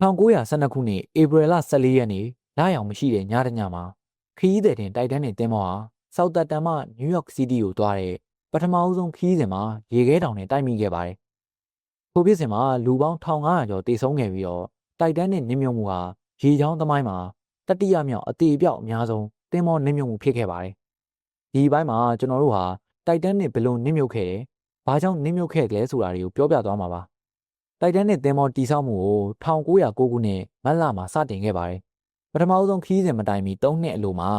1912ခုနှစ်ဧပြီလ14ရက်နေ့လရောင်မရှိတဲ့ညတညမှာခရီးသည်တင်တိုက်တန်းနဲ့တင်းမောဟာဆောက်တာတန်မှနယူးယောက်စီးတီးကိုသွားတဲ့ပထမအဦးဆုံးခရီးစဉ်မှာရေခဲတောင်နဲ့တိုက်မိခဲ့ပါတယ်။ထိုဖြစ်စဉ်မှာလူပေါင်း1500ကျော်တေဆုံးခဲ့ပြီးတော့တိုက်တန်းနဲ့နစ်မြုပ်မှုဟာရေချောင်းသမိုင်းမှာတတိယမြောက်အသေးအပြောက်အများဆုံးတင်းမောနစ်မြုပ်မှုဖြစ်ခဲ့ပါတယ်။ဒီဘိုင်းမှာကျွန်တော်တို့ဟာတိုက်တန်းနဲ့ဘယ်လိုနစ်မြုပ်ခဲ့တယ်။ဘာကြောင့်နစ်မြုပ်ခဲ့တယ်လဲဆိုတာတွေကိုပြောပြသွားမှာပါ။ တိုက်တန်းနဲ့တင်းမောတိဆောက်မှုကို1909ခုနှစ်မတ်လမှာစတင်ခဲ့ပါတယ်။ပထမအဆုံးခီးစဉ်မတိုင်မီ3နှစ်အလိုမှာ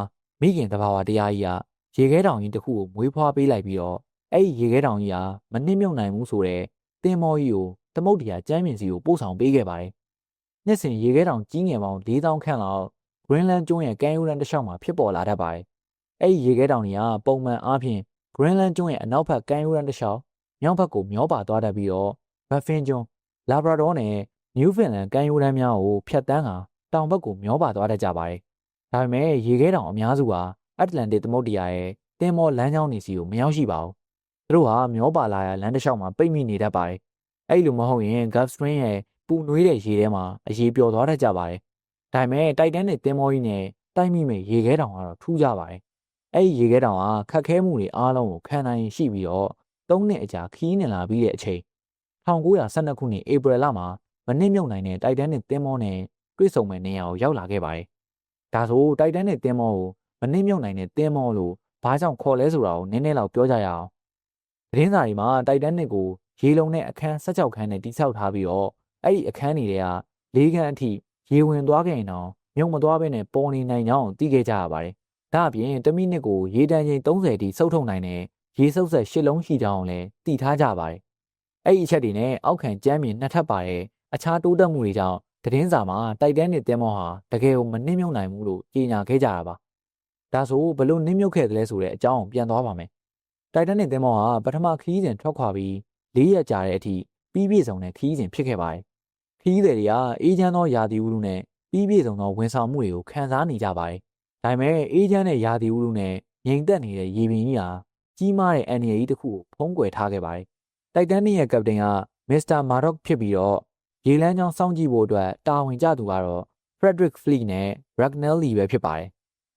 မိခင်တဘာဝတရားကြီးကရေခဲတောင်ကြီးတစ်ခုကိုမွေးဖွားပေးလိုက်ပြီးတော့အဲ့ဒီရေခဲတောင်ကြီးဟာမနစ်မြုပ်နိုင်ဘူးဆိုတော့တင်းမောကြီးကိုသမုတ်တရားကျမ်းမြင့်စီကိုပို့ဆောင်ပေးခဲ့ပါတယ်။နှစ်စဉ်ရေခဲတောင်ကြီးငယ်ပေါင်း4000ခန့်လောက် Greenland ကျွန်းရဲ့ကမ်းရိုးတန်းတစ်လျှောက်မှာဖြစ်ပေါ်လာတတ်ပါတယ်။အဲ့ဒီရေခဲတောင်တွေကပုံမှန်အားဖြင့် Greenland ကျွန်းရဲ့အနောက်ဘက်ကမ်းရိုးတန်းတစ်လျှောက်မြောက်ဘက်ကိုမျောပါသွားတတ်ပြီးတော့ Baffin ကျွန်း Labrador နဲ့ Newfoundland ကမ်းရိုးတန်းများကိုဖြတ်တန်းကာတောင်ဘက်ကိုမျောပါသွားတတ်ကြပါတယ်။ဒါပေမဲ့ရေခဲတောင်အများစုဟာအတ္တလန်တစ်သမုဒ္ဒရာရဲ့တင်မောလမ်းကြောင်းနေစီကိုမရောက်ရှိပါဘူး။သူတို့ဟာမျောပါလာရလမ်းတစ်လျှောက်မှာပိတ်မိနေတတ်ပါတယ်။အဲ့လိုမဟုတ်ရင် Gulf Stream ရဲ့ပူနွေးတဲ့ရေထဲမှာအရေပျော်သွားတတ်ကြပါတယ်။ဒါပေမဲ့တိုက်တန်းနဲ့တင်မောကြီးနဲ့တိုက်မိမဲ့ရေခဲတောင်ကတော့ထူးကြပါတယ်။အဲ့ဒီရေခဲတောင်ဟာခက်ခဲမှုတွေအားလုံးကိုခံနိုင်ရှိပြီးတော့၃နှစ်အကြာခီးနေလာပြီးတဲ့အချိန် 1912ခုနှစ်ဧပြီလမှာမနစ်မြုပ်နိုင်တဲ့တိုက်တန်းနဲ့တင်မောနဲ့တွေ့ဆုံမဲ့နေရာကိုရောက်လာခဲ့ပါတယ်။ဒါဆိုတိုက်တန်းနဲ့တင်မောကိုမနှိမ့်မြုပ်နိုင်တဲ့တင်းမောလို့ဘာကြောင့်ခေါ်လဲဆိုတာကိုနည်းနည်းလောက်ပြောကြရအောင်။သတင်းစာတွေမှာတိုက်တန်းနစ်ကိုရေလုံနဲ့အခန်း16ခန်းနဲ့တိစောက်ထားပြီးတော့အဲ့ဒီအခန်းတွေက၄ခန်းအထိရေဝင်သွားခဲ့ရင်တော့မြုံမသွားဘဲနဲ့ပေါ်နေနိုင်ကြောင်းသိခဲ့ကြရပါတယ်။ဒါအပြင်တမိနစ်ကိုရေတန်းချိန်30တိစုပ်ထုတ်နိုင်တဲ့ရေစုပ်ဆက်ရှစ်လုံးရှိကြောင်းလည်းသိထားကြပါတယ်။ အဲ့ဒီအချက်တွေနဲ့အောက်ခံကျမ်းမြေနှစ်ထပ်ပါတဲ့အခြားတိုးတက်မှုတွေကြောင့်သတင်းစာမှာတိုက်တန်းနဲ့တင်းမောဟာတကယ်ကိုမနှိမ့်မြုံနိုင်ဘူးလို့ကြေညာခဲ့ကြတာပါ။ဒါဆိုဘလို့နင်းမြုပ်ခဲ့တယ်လဲဆိုတဲ့အကြောင်းပြန်သွားပါမယ်။တိုက်တန်နစ်သင်္ဘောဟာပထမခီးစဉ်ထွက်ခွာပြီး၄ရက်ကြာတဲ့အထိပြီးပြည့်စုံတဲ့ခီးစဉ်ဖြစ်ခဲ့ပါတယ်။ခီးသည်တွေကအေးချမ်းသောရာသီဥတုနဲ့ပြီးပြည့်စုံသောဝန်ဆောင်မှုတွေကိုခံစားနေကြပါတယ်။ဒါပေမဲ့အေးချမ်းတဲ့ရာသီဥတုနဲ့ငြိမ်သက်နေတဲ့ရေပြင်ကြီးဟာကြီးမားတဲ့အန်ရီကြီးတစ်ခုကိုဖုံးကွယ်ထားခဲ့ပါတယ်။ တိုက်တန်နစ်ရဲ့ကပတိန်ကမစ္စတာမာဒေါ့ဖြစ်ပြီးတော့ရေလမ်းကြောင်းစောင့်ကြည့်ဖို့အတွက်တာဝန်ကျသူကတော့ Frederick Fleet နဲ့ Ragnell Lee ပဲဖြစ်ပါတယ်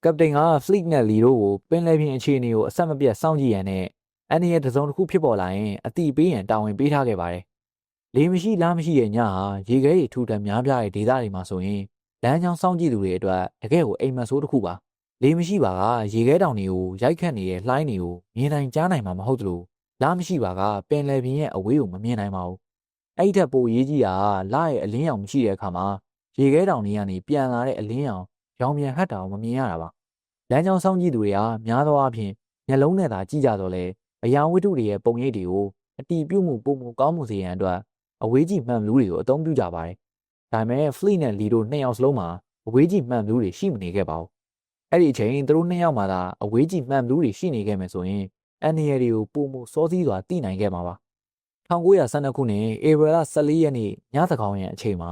ကပတိန်က Fleet နဲ့ Lee တို့ကိုပင်လယ်ပြင်အခြေအနေကိုအဆက်မပြတ်စောင့်ကြည့်ရန်နဲ့အန်ဒီရဲ့တစုံတစ်ခုဖြစ်ပေါ်လာရင်အတိပေးရန်တာဝန်ပေးထားခဲ့ပါတယ်။လေမရှိလားမရှိရဲ့ညဟာရေခဲတွေထူထပ်များပြားတဲ့ဒေသတွေမှာဆိုရင်လမ်းကြောင်းစောင့်ကြည့်သူတွေအတွက်တကယ်ကိုအိမ်မက်ဆိုးတစ်ခုပါ။လေမရှိပါကရေခဲတောင်တွေကိုရိုက်ခတ်နေတဲ့လှိုင်းတွေကိုမြင်နိုင်ကြားနိုင်မှာမဟုတ်သလို လားမရှိပါကပင်လယ်ပြင်ရဲ့အဝေးကိုမမြင်နိုင်ပါဘူး။အဲ့ဒီထက်ပိုရေးကြီးတာလာရဲ့အလင်းရောင်မရှိတဲ့အခါမှာရေခဲတောင်တွေကနေပြန်လာတဲ့အလင်းရောင်ရောင်ပြန်ဟတ်တာကိုမမြင်ရတာပါလမ်းကြောင်းဆောင်ကြည့်သူတွေဟာများသောအားဖြင့်မျက်လုံးနဲ့သာကြည့်ကြတော့လေအရာဝတ္ထုတွေရဲ့ပုံရိပ်တွေကိုအတီးပြုတ်မှုပုံမှုကောင်းမှုစေရန်အတွက်အဝေးကြည့်မှန်လူတွေကိုအသုံးပြုကြပါတယ်ဒါပေမဲ့ Fleet နဲ့ Lee တို့နှစ်ယောက်စလုံးမှာအဝေးကြည့်မှန်လူတွေရှိမနေခဲ့ပါဘူးအဲ့ဒီအချိန်သူတို့နှစ်ယောက်မှာသာအဝေးကြည့်မှန်လူတွေရှိနေခဲ့မယ်ဆိုရင် အန်နီယယ်တွေကိုပုံမှုစောစည်းစွာသိနိုင်ခဲ့မှာပါ1912ခုနှစ်ဧပြီလ14ရက်နေ့ညသကောင်ရဲ့အချိန်မှာ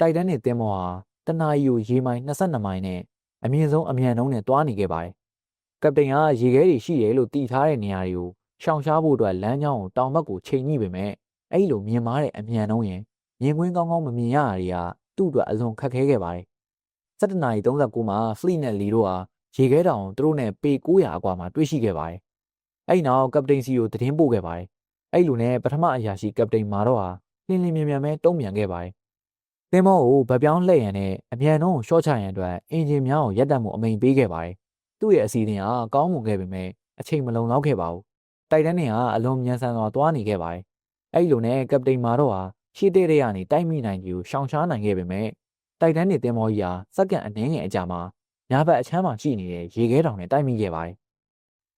တိုက်တန်းနဲ့တင်းမောဟာတနာရီကိုရေမိုင်22မိုင်နဲ့အမြင့်ဆုံးအမြန်နှုန်းနဲ့တွားနေခဲ့ပါတယ်။ကပတိန်ကရေခဲတွေရှိတယ်လို့တည်ထားတဲ့နေရာတွေကိုရှောင်ရှားဖို့အတွက်လမ်းကြောင်းကိုတောင်ဘက်ကိုချိန်ညှိပေမဲ့အဲ့လိုမြင်မာတဲ့အမြန်နှုန်းရင်မြင်ကွင်းကောင်းကောင်းမမြင်ရတာတွေကသူ့အတွက်အလွန်ခက်ခဲခဲ့ပါတယ်။7နာရီ39မှာ Fleet နဲ့ Lee တို့ဟာရေခဲတောင်သူတို့နဲ့ပေ900အကွာမှာတွေ့ရှိခဲ့ပါတယ်။ အဲ့နောက်ကပတိန်စီကိုသတင်းပို့ခဲ့ပါတယ်။အဲ့လိုနဲ့ပထမအရာရှိကပတိန်မာတော့ဟာလင်းလင်းမြန်မြန်ပဲတုံ့ပြန်ခဲ့ပါတယ်သင်္ဘောကိုဗပြောင်းလှည့်ရန်နဲ့အမြန်နှုန်းကိုရှော့ချရန်အတွက်အင်ဂျင်များကိုရပ်တန့်မှုအမိန်ပေးခဲ့ပါတယ်။သူ့ရဲ့အစီအစဉ်ကကောင်းမွန်ခဲ့ပေမဲ့အချိန်မလုံလောက်ခဲ့ပါဘူး။တိုက်တန်းတွေကအလွန်မြန်ဆန်စွာသွားနေခဲ့ပါတယ်။အဲ့လိုနဲ့ကပတိန်မာတော့ဟာရှေ့တဲ့တဲ့ကနေတိုက်မိနိုင်ကြီးကိုရှောင်ရှားနိုင်ခဲ့ပေမဲ့တိုက်တန်းတွေသင်္ဘောကြီးဟာစက္ကန့်အနည်းငယ်အကြာမှာညာဘက်အချမ်းမှာရှိနေတဲ့ရေခဲတောင်နဲ့တိုက်မိခဲ့ပါတယ်။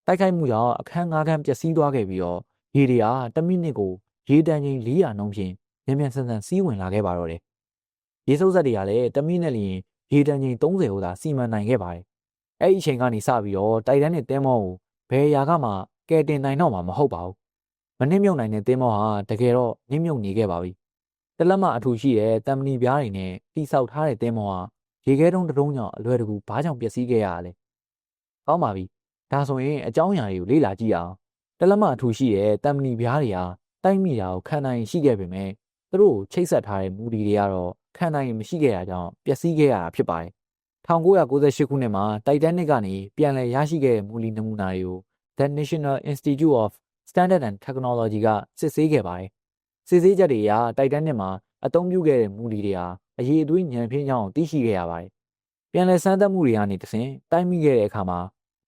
တိုက်ခိုက်မှုကြောင့်အခန်း၅ခန်းပျက်စီးသွားခဲ့ပြီးတော့ရေတွေဟာတမိနစ်ကိုရေတန်ချိန်400နှုန်းဖြင့်မြန်မြန်ဆန်ဆန်စီးဝင်လာခဲ့ပါတော့တယ်ရေစုပ်ဆက်တွေကလည်းတမိနဲ့လျင်ရေတန်ချိန်30ဟိုသာစီမံနိုင်ခဲ့ပါတယ်။အဲ့ဒီအချိန်ကနေစပြီးတော့တိုက်တန်းနဲ့တင်းမောကိုဘယ်ရာကမှကဲတင်နိုင်တော့မှာမဟုတ်ပါဘူး။မနှိမ့်မြုပ်နိုင်တဲ့တင်းမောဟာတကယ်တော့နှိမ့်မြုပ်နေခဲ့ပါပြီ။တလက်မအထူရှိတဲ့တမ်မနီပြားတွေနဲ့တိဆောက်ထားတဲ့တင်းမောဟာရေခဲတုံးတုံးကြောင့်အလွယ်တကူဘာကြောင့်ပျက်စီးခဲ့ရလဲ။ကောင်းပါပြီ။ ဒါဆိုရင်အကြောင်းအရာတွေကိုလေ့လာကြည့်အောင်။တလက်မအထူရှိတဲ့တမ်မနီပြားတွေဟာတိုက်မိတာကိုခံနိုင်ရှိခဲ့ပေမဲ့သူတို့ချိတ်ဆက်ထားတဲ့မူဒီတွေကတော့ခံနိုင်ရည်မရှိခဲ့တာကြောင့်ပျက်စီးခဲ့ရတာဖြစ်ပါတယ်1998ခုနှစ်မှာတိုက်တန်နစ်ကနေပြန်လည်ရရှိခဲ့တဲ့မူလီနမူနာတွေကို The National Institute of Standard and Technology ကစစ်ဆေးခဲ့ပါတယ်စစ်ဆေးချက်တွေအရတိုက်တန်နစ်မှာအသုံးပြုခဲ့တဲ့မူလီတွေဟာအရေးအသွေးညံပြင်းကြောင်းသိရှိခဲ့ရပါတယ်ပြန်လည်စမ်းသပ်မှုတွေကနေတဆင့်တိုက်မိခဲ့တဲ့အခါမှာ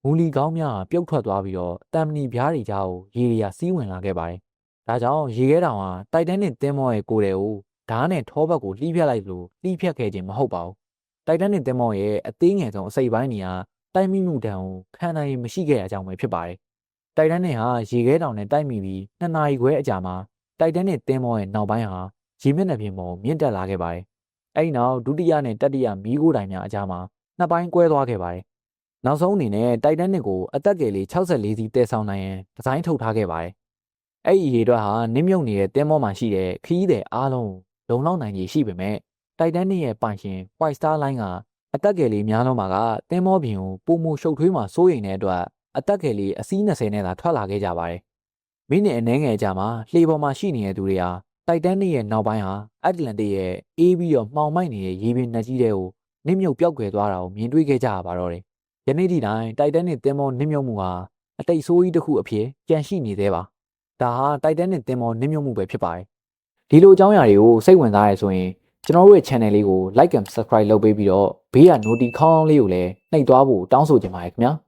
မူလီကောင်းများပြုတ်ထွက်သွားပြီးတော့တမ်မနီပြားတွေကြားကိုရေတွေကစီးဝင်လာခဲ့ပါတယ်ဒါကြောင့်ရေခဲတောင်ဟာတိုက်တန်နစ်သင်းမောရဲ့ကိုယ်တွေကိုဓာတ်နဲ့ထောဘက်ကိုလှီးဖြတ်လိုက်လို့လှီးဖြတ်ခဲ့ခြင်းမဟုတ်ပါဘူးတိုက်တန်နစ်သင်းမောရဲ့အသေးငယ်ဆုံးအစိပ်ပိုင်းတွေကတိုက်မိမှုတံကိုခံနိုင်ရည်မရှိခဲ့ရကြောင်းပဲဖြစ်ပါတယ်တိုက်တန်နစ်ဟာရေခဲတောင်နဲ့တိုက်မိပြီးနှစ်နာရီခွဲအကြာမှာတိုက်တန်နစ်သင်းမောရဲ့နောက်ပိုင်းဟာရေမျက်နှာပြင်ပေါ်မြင့်တက်လာခဲ့ပါတယ်အဲဒီနောက်ဒုတိယနဲ့တတိယမီးခိုးတိုင်များအကြားမှာနှစ်ပိုင်းကွဲသွားခဲ့ပါတယ် နောက်ဆုံးအနေနဲ့တိုက်တန်နစ်ကိုအသက်ကယ်လေး64စီးတည်ဆောင်နိုင်ရန်ဒီဇိုင်းထုတ်ထားခဲ့ပါတယ်။အဲ့ဒီရေအတွက်ဟာနစ်မြုပ်နေတဲ့တင်းမောမှာရှိတဲ့ခရီးသည်အားလုံးလုံလောက်နိုင်ကြီးရှိပေမဲ့တိုက်တန်နစ်ရဲ့ပိုင်ရှင် White Star Line ကအသက်ကယ်လေးများလုံးမှာကတင်းမောပြင်ကိုပုံမှုရှုပ်ထွေးမှစိုးရိမ်တဲ့အတွက်အသက်ကယ်လေးအစီး20နဲ့သာထွက်လာခဲ့ကြပါတယ်။မိနစ်အနည်းငယ်အကြာမှာလှေပေါ်မှာရှိနေတဲ့သူတွေဟာတိုက်တန်နစ်ရဲ့နောက်ပိုင်းဟာအတ္တလန်တစ်ရဲ့အေးပြီးတော့မှောင်မိုက်နေတဲ့ရေပြင်နှက်ကြီးတွေကိုနစ်မြုပ်ပျောက်ကွယ်သွားတာကိုမြင်တွေ့ခဲ့ကြရပါတော့တယ်။ ယနေ့ဒီတိုင်းတိုက်တန်နစ်တင်းမောနစ်မြုပ်မှုဟာအတိတ်ဆိုးကြီးတစ်ခုအဖြစ်ကြန့်ရှိနေသေးပါ။ဒါဟာတိုက်တန်နစ်တင်းမောနစ်မြုပ်မှုပဲဖြစ်ပါတယ်။ဒီလိုအကြောင်းအရာတွေကိုစိတ်ဝင်စားရဆိုရင်ကျွန်တော်တို့ရဲ့ channel လေးကို like and subscribe လုပ်ပေးပြီးတော့ဘေးက notification လေးကိုလည်းနှိပ်သွားဖို့တောင်းဆိုချင်ပါတယ်ခင်ဗျာ။